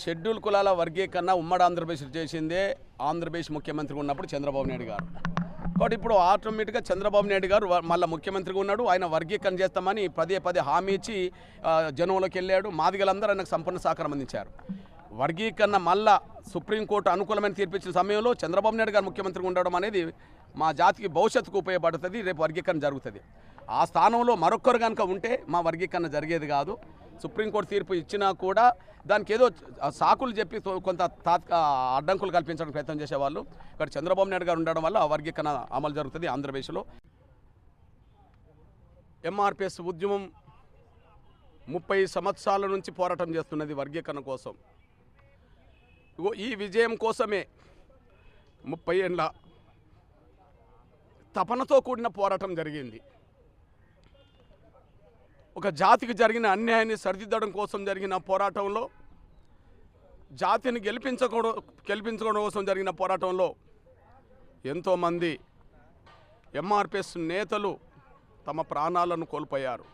Schedule కులాల వర్గీకరణ ఉమ్మడి ఆంధ్రప్రదేశ్ చేసిందే ఆంధ్రప్రదేశ్ ముఖ్యమంత్రి ఉన్నప్పుడు చంద్రబాబు నాయుడు గారు. కాబట్టి ఇప్పుడు ఆటోమేటిక్గా చంద్రబాబు నాయుడు గారు మళ్ళీ ముఖ్యమంత్రిగా ఉన్నాడు. ఆయన వర్గీకరణ చేస్తామని పదే పదే హామీ ఇచ్చి జనంలోకి వెళ్ళాడు. మాదిగలందరూ ఆయనకు సంపూర్ణ సహకారం అందించారు. వర్గీకరణ మళ్ళా సుప్రీంకోర్టు అనుకూలమైన తీర్పిచ్చిన సమయంలో చంద్రబాబు నాయుడు గారు ముఖ్యమంత్రిగా ఉండడం అనేది మా జాతికి భవిష్యత్తుకు ఉపయోగపడుతుంది. రేపు వర్గీకరణ జరుగుతుంది. ఆ స్థానంలో మరొకరు కనుక ఉంటే మా వర్గీకరణ జరిగేది కాదు. సుప్రీంకోర్టు తీర్పు ఇచ్చినా కూడా దానికి ఏదో సాకులు చెప్పి కొంత తాత్కా అడ్డంకులు కల్పించడానికి ప్రయత్నం చేసేవాళ్ళు. ఇక్కడ చంద్రబాబు నాయుడు గారు ఉండడం వల్ల ఆ వర్గీకరణ అమలు జరుగుతుంది ఆంధ్రప్రదేశ్లో. ఎంఆర్పిఎస్ ఉద్యమం ముప్పై సంవత్సరాల నుంచి పోరాటం చేస్తున్నది వర్గీకరణ కోసం. ఈ విజయం కోసమే ముప్పై ఏళ్ళ తపనతో కూడిన పోరాటం జరిగింది. ఒక జాతికి జరిగిన అన్యాయాన్ని సరిదిద్దడం కోసం జరిగిన పోరాటంలో జాతిని గెలిపించకూడదు గెలిపించుకోవడం కోసం జరిగిన పోరాటంలో ఎంతోమంది ఎంఆర్పిఎస్ నేతలు తమ ప్రాణాలను కోల్పోయారు.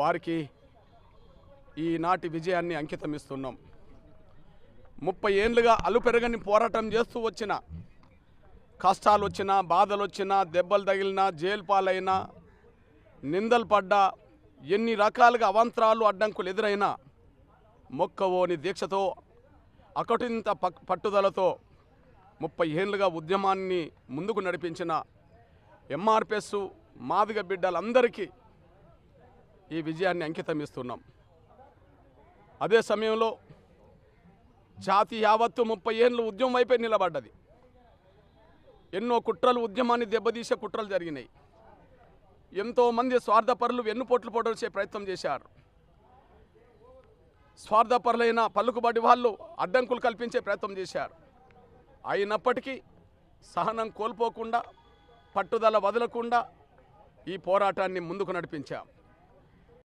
వారికి ఈనాటి విజయాన్ని అంకితం ఇస్తున్నాం ముప్పై ఏళ్ళుగా అలుపెరగని పోరాటం చేస్తూ వచ్చిన కష్టాలు వచ్చినా బాధలు వచ్చినా దెబ్బలు తగిలినా జైలు పాలైనా నిందలు పడ్డా ఎన్ని రకాలుగా అవంతరాలు అడ్డంకులు ఎదురైనా మొక్కవోని దీక్షతో అకటింత పక్- పట్టుదలతో ముప్పై ఏళ్ళుగా ఉద్యమాన్ని ముందుకు నడిపించిన ఎంఆర్పిఎస్ మాదిగ బిడ్డలందరికీ ఈ విజయాన్ని అంకితం ఇస్తున్నాం. అదే సమయంలో జాతి యావత్తు ముప్పై ఏళ్ళు ఉద్యమం వైపే నిలబడ్డది. ఎన్నో కుట్రలు ఉద్యమాన్ని దెబ్బతీసే కుట్రలు జరిగినాయి. ఎంతోమంది స్వార్థపరులు వెన్నుపోట్లు పొడవచ్చే ప్రయత్నం చేశారు. స్వార్థపరులైన పలుకుబడి వాళ్ళు అడ్డంకులు కల్పించే ప్రయత్నం చేశారు. అయినప్పటికీ సహనం కోల్పోకుండా పట్టుదల వదలకుండా ఈ పోరాటాన్ని ముందుకు నడిపించాం.